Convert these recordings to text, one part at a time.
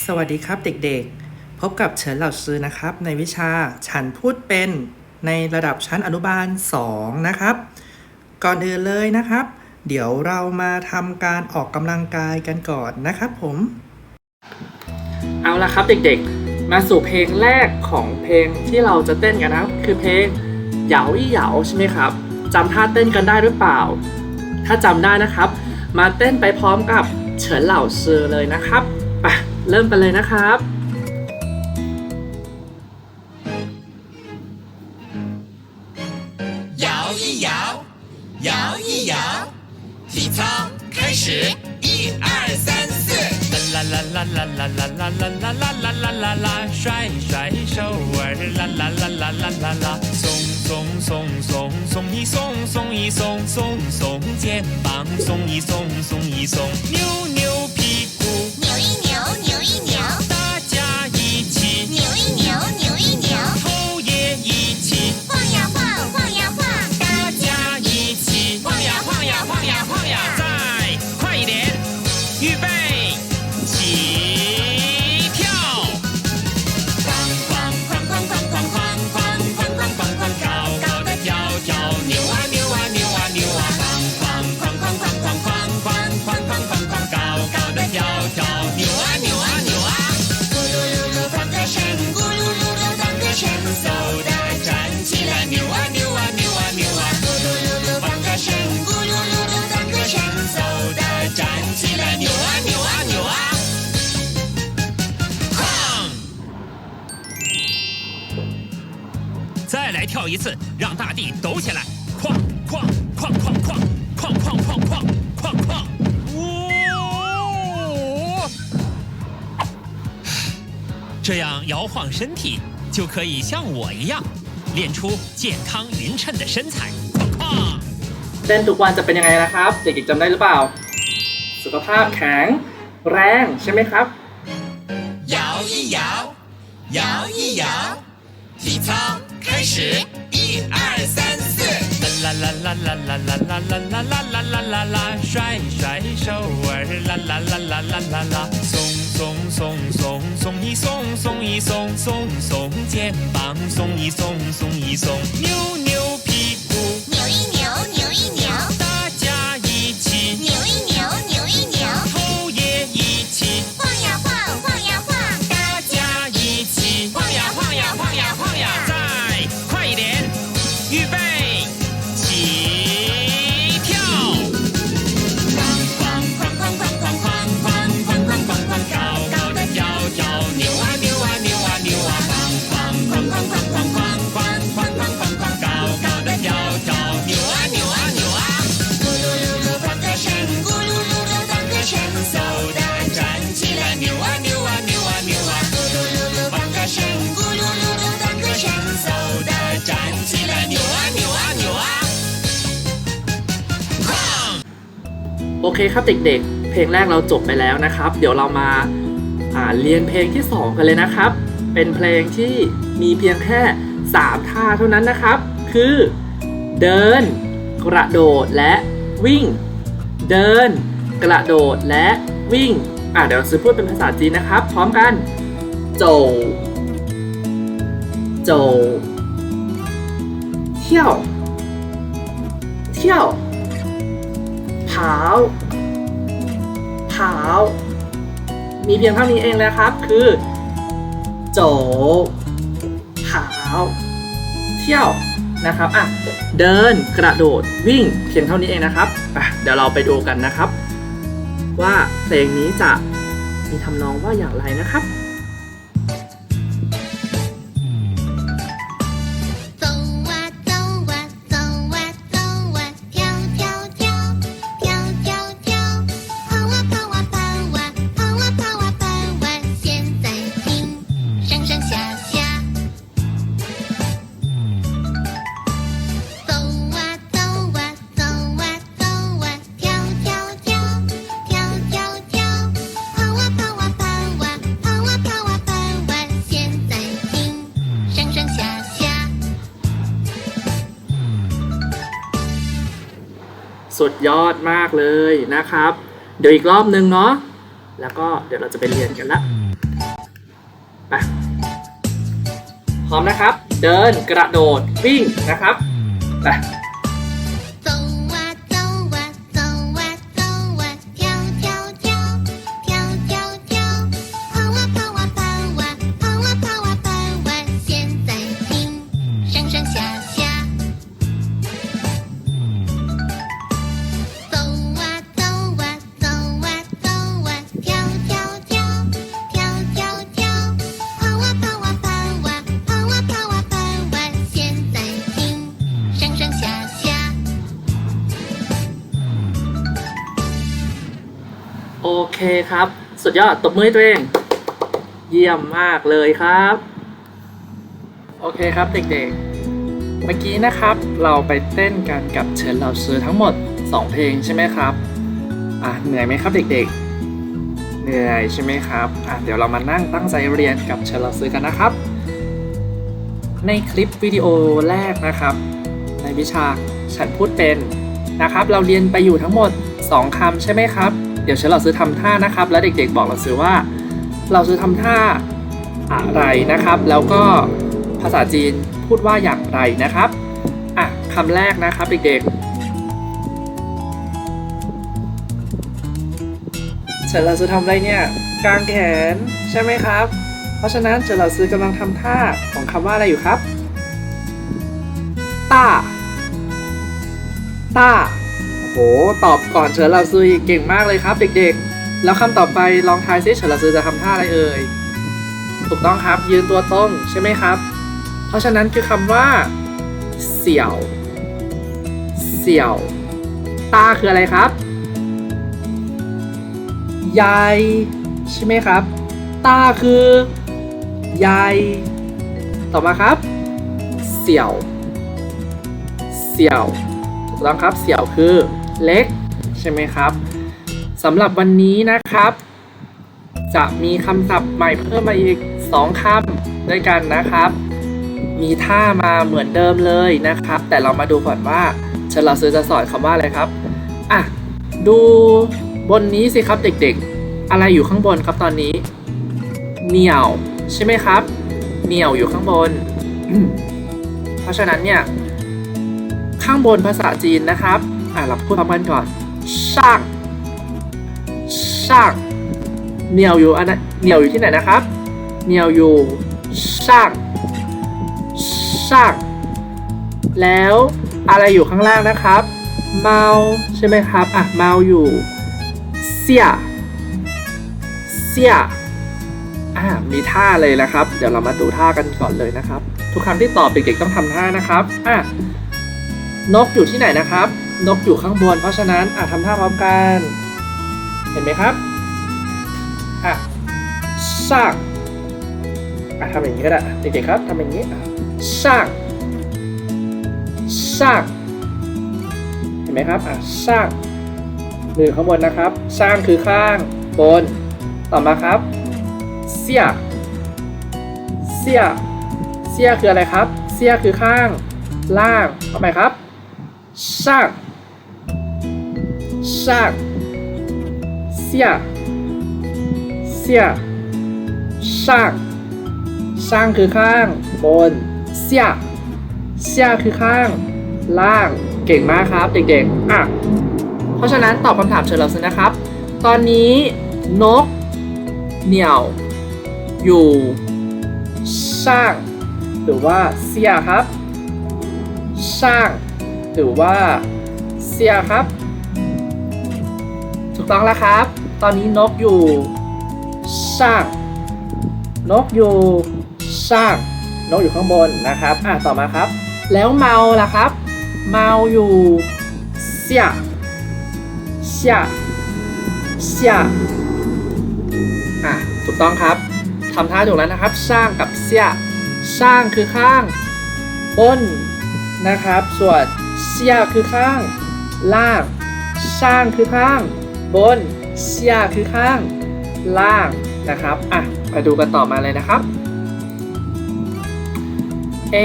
สวัสดีครับเด็กๆ พบกับเฉินเหล่าซือนะครับ ในวิชาฉันพูดเป็นในระดับชั้นอนุบาล 2 นะครับ ก่อนอื่นเลยนะครับ เดี๋ยวเรามาทำการออกกำลังกายกันก่อนนะครับผม เอาละครับเด็กๆ มาสู่เพลงแรกของเพลงที่เราจะเต้นกันนะครับ คือเพลงเหยาอีเหยาใช่ไหมครับจำท่าเต้นกันได้หรือเปล่า ถ้าจำได้นะครับ มาเต้นไปพร้อมกับเฉินเหล่าซือเลยนะครับไป เริ่มกันเลยนะครับ 摇一摇，摇一摇，体操开始，一二三四。啦啦啦啦啦啦啦啦啦啦啦啦啦啦，甩甩手儿，啦啦啦啦啦啦啦，松松松松松一松松一松松松肩膀，松一松松一松，扭扭屁股，扭 おいい一次，让大地抖起来！哐哐哐哐哐哐哐哐哐哐哐！呜！这样摇晃身体，就可以像我一样，练出健康匀称的身材。哐哐！ เต้นทุกวันจะเป็นยังไงนะครับ เด็กๆจำได้หรือเปล่า สุขภาพแข็งแรงใช่ไหมครับ 摇一摇，摇一摇，体操开始， 一二三四。啦啦啦啦啦啦啦啦啦啦啦啦啦啦，甩甩手儿，啦啦啦啦啦啦啦，松松松松松一松松一松松松肩膀，松一松松一松，扭扭 โอเคครับเด็กๆ เพลงแรกเราจบไปแล้วนะครับ เดี๋ยวเรามาาเรียนเพลงที่ 2 กันเลยนะครับ เป็นเพลงที่มีเพียงแค่ 3 ท่าเท่านั้นนะครับ คือ เดิน กระโดดและวิ่ง เดิน กระโดดและวิ่งอะเดี๋ยวเราซื้อพูดเป็นภาษาจีนนะครับ พร้อมกัน โจโจเที่ยว เที่ยว ผาวผาวมีเพียงเท่านี้เองนะครับ คือ โจผาวเที่ยวนะครับอะเดินกระโดดวิ่งเพียงเท่านี้เองนะครับอะเดี๋ยวเราไปดูกันนะครับ ว่าเพลงนี้จะมีทำนองว่าอย่างไรนะครับ ยอดมากเลยนะครับ เดี๋ยวอีกรอบนึงเนาะแล้วก็เดี๋ยวเราจะไปเรียนกันละไปพร้อมนะครับ เดินกระโดดวิ่งนะครับไป ดยอด ตบมือให้ตัวเอง เยี่ยมมากเลยครับ โอเคครับเด็กๆ เมื่อกี้นะครับ เราไปเต้นกันกับเฉินเหล่าซื้อทั้งหมด 2 เพลงใช่ไหมครับอะเหนื่อยไหมครับเด็กๆ เหนื่อยใช่ไหมครับอะเดี๋ยวเรามานั่งตั้งใจเรียนกับเฉินเหล่าซื้อกันนะครับ ในคลิปวิดีโอแรกนะครับ ในวิชาฉันพูดเป็นนะครับ เราเรียนไปอยู่ทั้งหมด 2คำใช่ไหมครับ เดี๋ยวเชิญเราซื้อทำท่านะครับ แล้วเด็กๆบอกเราซื้อว่า เราซื้อทำท่าอะไรนะครับ แล้วก็ภาษาจีนพูดว่าอย่างไรนะครับอะคำแรกนะครับเด็กๆเฉินเราซื้อทำอะไรเนี่ยกางแขนใช่ไหมครับ เพราะฉะนั้นเฉินเราซื้อกำลังทำท่าของคำว่าอะไรอยู่ครับต้าต้า โห ตอบก่อนเฉินเราซื้ออีกเก่งมากเลยครับ เด็กๆ แล้วคำต่อไปลองทายซิเฉินเราซื้อจะทำท่าอะไรเอ่ย ถูกต้องครับยืนตัวตรงใช่ไหมครับ เพราะฉะนั้นคือคำว่า เสี่ยว เสี่ยว ตาคืออะไรครับ ยาย ใช่ไหมครับ ตาคือ ยาย ต่อมาครับ เสี่ยว เสี่ยวถูกต้องครับ เสี่ยวคือ เล็ก ใช่ไหมครับสำหรับวันนี้นะครับ จะมีคำศัพท์ใหม่เพิ่มมาอีก 2คำด้วยกันนะครับ มีท่ามาเหมือนเดิมเลยนะครับ แต่เรามาดูก่อนว่าเชลเราซื้อจะสอนคำว่าอะไรครับอะดูบนนี้สิครับเด็กๆ อะไรอยู่ข้างบนครับตอนนี้ เหนียวใช่ไหมครับ เหนียวอยู่ข้างบน เพราะฉะนั้นเนี่ย ข้างบนภาษาจีนนะครับ อ่าเราพูดพร้อมกันก่อนช่างช่างเหนียวอยู่อันนั้นเหนียวอยู่ที่ไหนนะครับเหนียวอยู่ช่างช่างแล้วอะไรอยู่ข้างล่างนะครับ เมาใช่ไหมครับอะเมาอยู่เสียเสียอ่ามีท่าเลยนะครับ เดี๋ยวเรามาดูท่ากันก่อนเลยนะครับ ทุกครั้งที่ตอบเด็กๆต้องทำท่านะครับอะนกอยู่ที่ไหนนะครับ นกอยู่ข้างบน เพราะฉะนั้นอะทำท่าพร้อมกัน เห็นไหมครับอะสร้างอะทำอย่างนี้ก็ได้เด็กๆครับทำอย่างนี้อะสร้างสร้างเห็นไหมครับอะสร้างมือข้างบนนะครับ สร้างคือข้างบนต่อมาครับ เสียเสียเสียคืออะไรครับ เสียคือข้าง ล่างเอาใหมครับ上上下下上上คือข้าง บน下下คือข้าง ล่าง เก่งมากครับ เด็กๆ อ่ะ เพราะฉะนั้นตอบคำถามเชิญเราสินะครับ ตอนนี้นก เหนี่ยว อยู่ช่าง หรือว่าเสียครับ ช่างหรือว่าเสียครับ ถูกต้องแล้วครับ ตอนนี้นกอยู่ช่าง นกอยู่ช่าง นกอยู่ข้างบนนะครับ อะต่อมาครับ แล้วเมาล่ะครับ เมาอยู่เสียเสียเสียอะถูกต้องครับทำท่าถูกแล้วนะครับช่างกับเสียช่างคือข้างบนนะครับ ส่วนเสียคือข้างล่างช่างคือข้าง บนเสียคือข้างล่างนะครับ อะ มาดูกันต่อมาเลยนะครับ เอ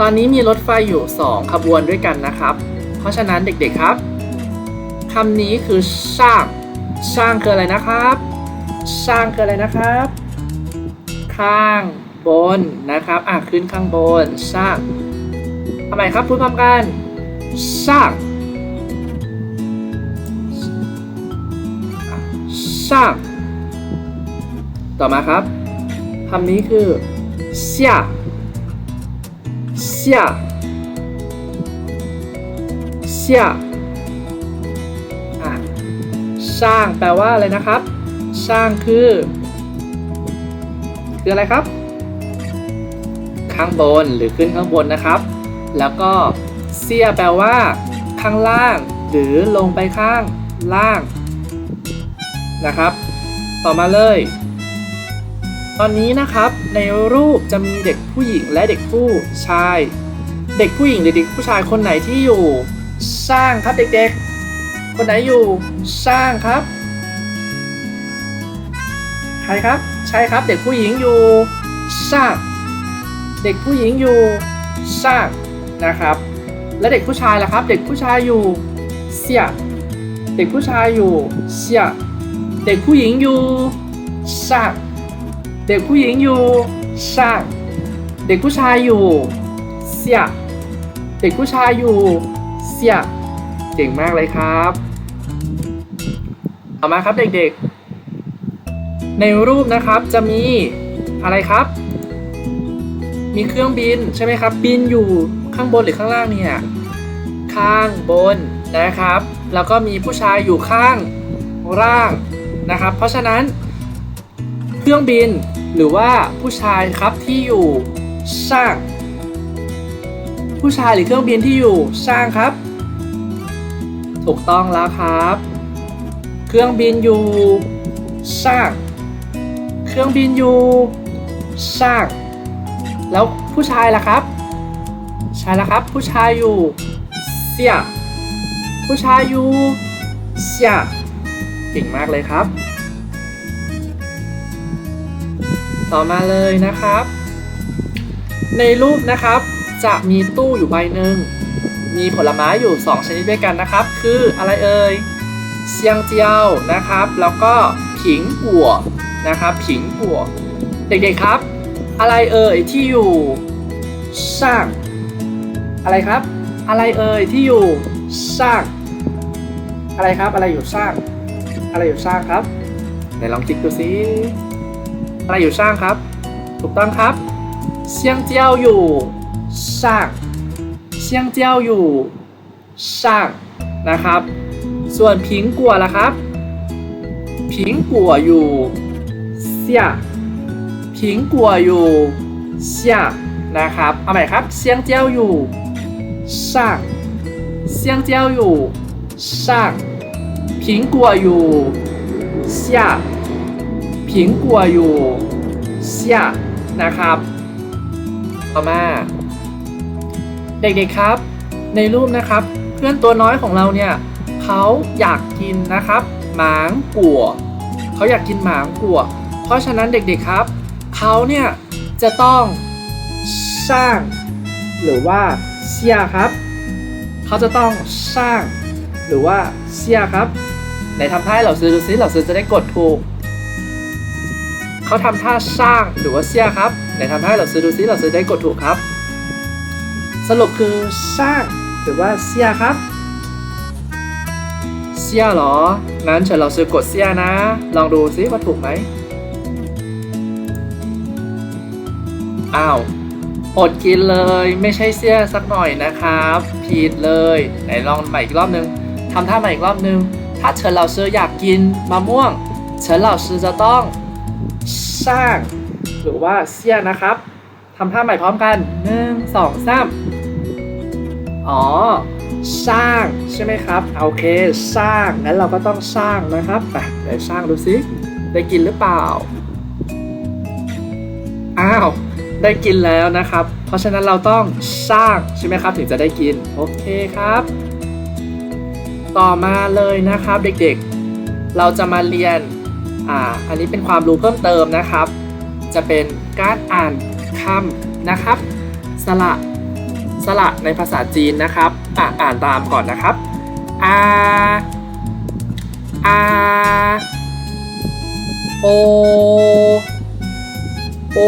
ตอนนี้มีรถไฟอยู่ 2 ขบวนด้วยกันนะครับ เพราะฉะนั้นเด็กๆครับ คำนี้คือช่าง ช่างคืออะไรนะครับ ช่างคืออะไรนะครับขข้างบนนะครับ อะ ขึ้นข้างบน ช่างทำไมครับพูดพร้อมกัน ช่าง ซาต่อมาครับคำนี้คือเซียเซียเซียอะสร้างแปลว่าอะไรนะครับ สร้างคือ คืออะไรครับ ข้างบนหรือขึ้นข้างบนนะครับ แล้วก็เสียแปลว่า ข้างล่าง หรือลงไปข้างล่าง นะครับ ต่อมาเลย ตอนนี้นะครับในรูปจะมีเด็กผู้หญิงและเด็กผู้ชาย เด็กผู้หญิงหรือเด็กผู้ชายคนไหนที่อยู่ สร้างครับเด็กๆ คนไหนอยู่สร้างครับ ใครครับใช่ครับเด็กผู้หญิงอยู่สร้างเด็กผู้หญิงอยู่สร้างนะครับ และเด็กผู้ชายล่ะครับ เด็กผู้ชายอยู่เสียเด็กผู้ชายอยู่เสีย เด็กผู้หญิงอยู่สร้างเด็กผู้หญิงอยู่สร้างเด็กผู้ชายอยู่เสียเด็กผู้ชายอยู่เสียเก่งมากเลยครับเอามาครับเด็กๆ ในรูปนะครับจะมีอะไรครับ มีเครื่องบินใช่ไหมครับ บินอยู่ข้างบนหรือข้างล่างเนี่ยข้างบนนะครับ แล้วก็มีผู้ชายอยู่ข้างล่าง นะครับ เพราะฉะนั้นเครื่องบินหรือว่าผู้ชายครับที่อยู่ช่าง ผู้ชายหรือเครื่องบินที่อยู่ช่างครับ ถูกต้องแล้วครับ เครื่องบินอยู่ช่าง เครื่องบินอยู่ช่าง แล้วผู้ชายล่ะครับใช่แล้วครับ ผู้ชายอยู่เสียผู้ชายอยู่เสีย ก่งมากเลยครับ ต่อมาเลยนะครับ ในรูปนะครับจะมีตู้อยู่ใบหนึ่งมีผลไม้อยู่ 2 ชนิดด้วยกันนะครับ คืออะไรเอ่ยเซียงเจียวนะครับ แล้วก็ผิงกัวนะครับผิงกัวเด็กๆครับ อะไรเอ่ยที่อยู่สร้าง อะไรครับ อะไรเอ่ยที่อยู่สร้าง อะไรครับอะไรอยู่สร้าง อะไรอยู่สร้างครับไหนลองติ๊กดูสิอะไรอยู่สร้างครับ ถูกต้องครับเซียงเจียวอยู่สร้างเซียงเจียวอยู่สร้างนะครับ ส่วนผิงกัวล่ะครับ ผิงกัวอยู่เสียผิงกัวอยู่เสียนะครับเอาใหม่ครับเซียงเจียวอยู่สร้างเซียงเจียวอยู่สร้าง 苹果อยู่ เสียผิงกัวอยู่ เสียนะครับ ต่อมา เด็กๆครับ ในรูปนะครับ เพื่อนตัวน้อยของเราเนี่ยเขาอยากกินนะครับ หมางกัวเขาอยากกินหมางกัวเพราะฉะนั้นเด็กๆครับเขาเนี่ยจะต้องสร้าง หรือว่าเสียครับเขาจะต้องสร้าง หรือว่าเสียครับ ไหนทำท่าให้เราซื้อดูซิเราซื้อจะได้กดถูกเขาทำท่าสร้างหรือว่าเสียครับไหนทำท่าให้เราซื้อดูซิเราซื้อจะได้กดถูกครับ สรุปคือสร้างหรือว่าเสียครับเสียเหรอ งั้นเชิญเราซื้อกดเสียนะ ลองดูซิว่าถูกไหม อ้าว อดกินเลย ไม่ใช่เสียสักหน่อยนะครับ ผิดเลย ไหนลองใหม่อีกรอบนึง ทำท่าใหม่อีกรอบนึง ถ้าเฉินเหล่าซื้ออยากกินมะม่วง เฉินเหล่าซื้อจะต้องสร้าง หรือว่าเสี้ยนะครับทำท่าใหม่พร้อมกันหนึ่งสองสามอ๋อ สร้างใช่ไหมครับ โอเค สร้าง งั้นเราก็ต้องสร้างนะครับไปไหนสร้างดูซิ ได้กินหรือเปล่า อ้าว ได้กินแล้วนะครับ เพราะฉะนั้นเราต้องสร้างใช่ไหมครับ ถึงจะได้กิน โอเคครับ ต่อมาเลยนะครับเด็กๆ เราจะมาเรียนอ่าอันนี้เป็นความรู้เพิ่มเติมนะครับ จะเป็นการอ่านคำนะครับ สระสระในภาษาจีนนะครับอะอ่านตามก่อนนะครับอาอาโอโอ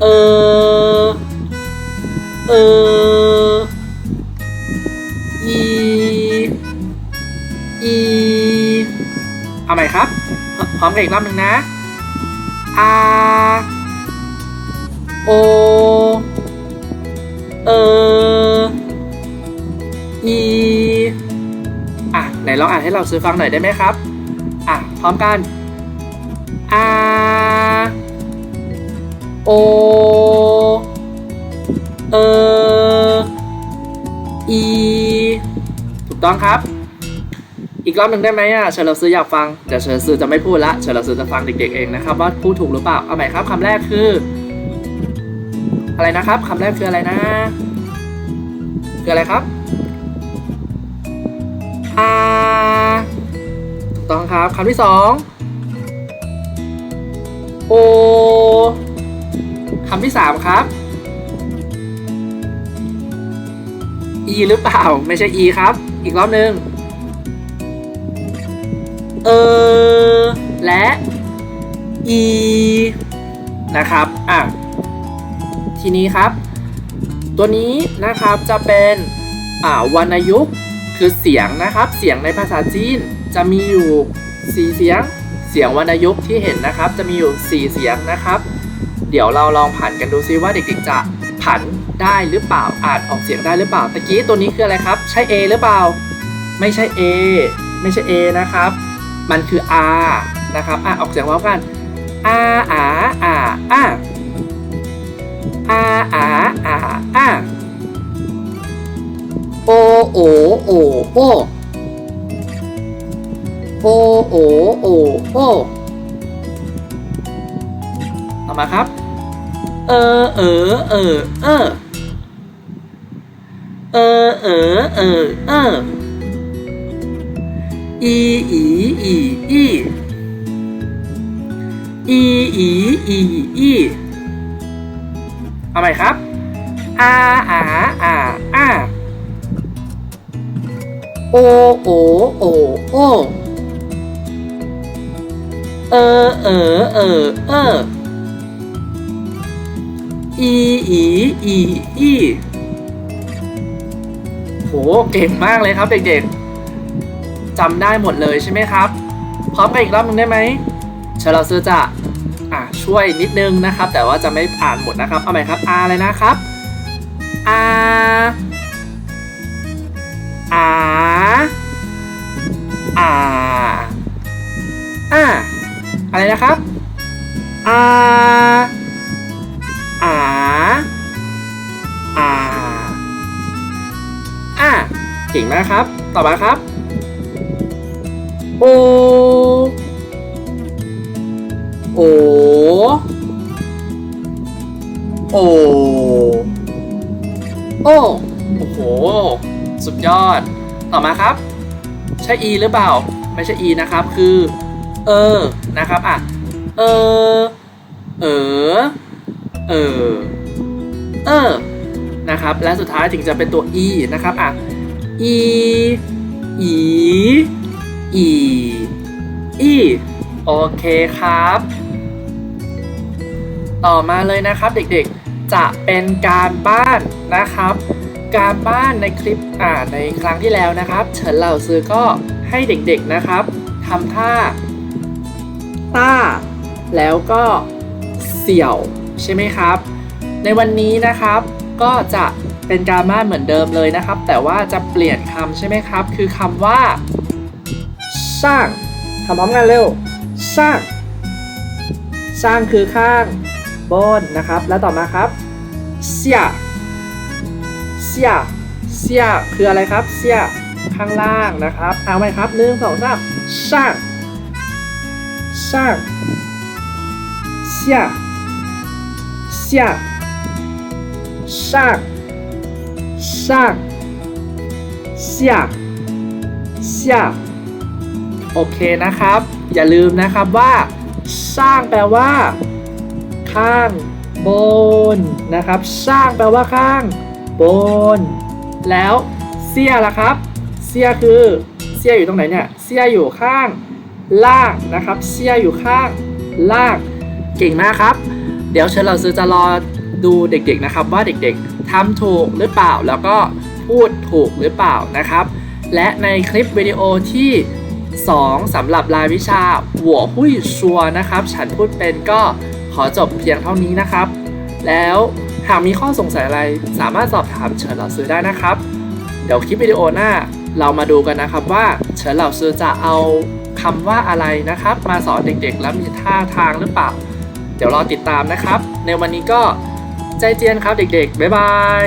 เออเออ เอาใหม่ครับ พร้อมกันอีกรอบหนึ่งนะอาโอ เอออีอะ ไหนลองอ่านให้เราซื้อฟังหน่อยได้ไหมครับ อะ พร้อมกันอาโอ เอออี ถูกต้องครับ อีกรอบหนึ่งได้ไหมอะเชิญเราซื้ออยากฟังเดี๋ยวเชิญซื้อจะไม่พูดละเชิญเราซื้อจะฟังเด็กๆเองนะครับว่าพูดถูกหรือเปล่าเอาใหม่ครับคำแรกคือ อะไรนะครับคำแรกคืออะไรนะคืออะไรครับอาถูกต้องครับคำที่สองโอคำที่สามครับอีหรือเปล่าไม่ใช่อีครับ อีกรอบหนึ่ง เออ และ อีนะครับ อะ ทีนี้ครับ ตัวนี้นะครับจะเป็น อ่าวรรณยุกต์คือเสียงนะครับ เสียงในภาษาจีนจะมีอยู่4เสียง เสียงวรรณยุกต์ที่เห็นนะครับ จะมีอยู่4เสียงนะครับ เดี๋ยวเราลองผันกันดูซิว่าเด็กๆจะผันได้หรือเปล่า อ่านออกเสียงได้หรือเปล่า ตะกี้ตัวนี้คืออะไรครับ ใช่ A หรือเปล่า ไม่ใช่ A ไม่ใช่ A นะครับ มันคือ R นะครับอะออกเสียงพร้อมกัน R R R R อาอาอาอาโอโอโอโอโอโอโอโอต่อมาครับ เออเออเออเออเออเออเออเออ อีอีอีอีอีอีอีอีเอาใหม่ครับอาอาอาอาโอโอโอโอเออเออเออเอออีอีอีอีโหเก่งมากเลยครับเด็กๆ จำได้หมดเลยใช่ไหมครับ พร้อมกันอีกรอบหนึงได้ไหมเชญเซื้อจะอะช่วยนิดนึงนะครับ แต่ว่าจะไม่อ่านหมดนะครับเอาใหม่ครับ R เลยนะครับ R R R อะอะไรนะครับ R R R อะเก่งมากครับ ต่อมาครับ O โอ โอ โอ้โอ้โห สุดยอด ต่อมาครับ ใช่ e หรือเปล่า ไม่ใช่ e นะครับ คือ เออ นะครับ อะ เออ เออ เออ เออ นะครับ และสุดท้ายถึงจะเป็นตัว e นะครับ อะ e e e e โอเคครับ ต่อมาเลยนะครับเด็กๆ จะเป็นการบ้านนะครับ การบ้านในคลิปอ่าในครั้งที่แล้วนะครับ เฉินเหล่าซื้อก็ให้เด็กๆนะครับทำท่าต้า แล้วก็เสี่ยว ใช่ไหมครับ ในวันนี้นะครับก็จะเป็นการบ้านเหมือนเดิมเลยนะครับ แต่ว่าจะเปลี่ยนคำใช่ไหมครับ คือคำว่า สร้างทำพร้อมกันเร็ว สร้าง สร้างคือข้างบนนะครับ แล้วต่อมาครับเสียเสียเสียคืออะไรครับเสียข้างล่างนะครับเอาไหมครับหนึ่งสองสามสร้าง สร้างเสียเสียสร้างสร้างเสียเสีย โอเคนะครับ อย่าลืมนะครับว่า สร้างแปลว่า ข้างบนนะครับ สร้างแปลว่าข้าง บน แล้วเสียล่ะครับ เสียคือเสียอยู่ตรงไหนเนี่ยเสียอยู่ข้างล่างนะครับ เสียอยู่ข้างล่างเก่งมากครับ เดี๋ยวเชิญเราซื้อจะรอดูเด็กๆนะครับ ว่าเด็กๆทำถูกหรือเปล่าแล้วก็พูดถูกหรือเปล่านะครับ และในคลิปวิดีโอที่ 2สำหรับรายวิชาหัวหุ้ยชัวนะครับ ฉันพูดเป็นก็ขอจบเพียงเท่านี้นะครับ แล้วหากมีข้อสงสัยอะไรสามารถสอบถามเฉินเหล่าซื้อได้นะครับ เดี๋ยวคลิปวิดีโอหน้าเรามาดูกันนะครับว่าเฉินเหล่าซื้อจะเอาคำว่าอะไรนะครับ มาสอนเด็กๆ แล้วมีท่าทางหรือเปล่า เดี๋ยวรอติดตามนะครับ ในวันนี้ก็ใจเจียนครับเด็กๆ บ๊ายบาย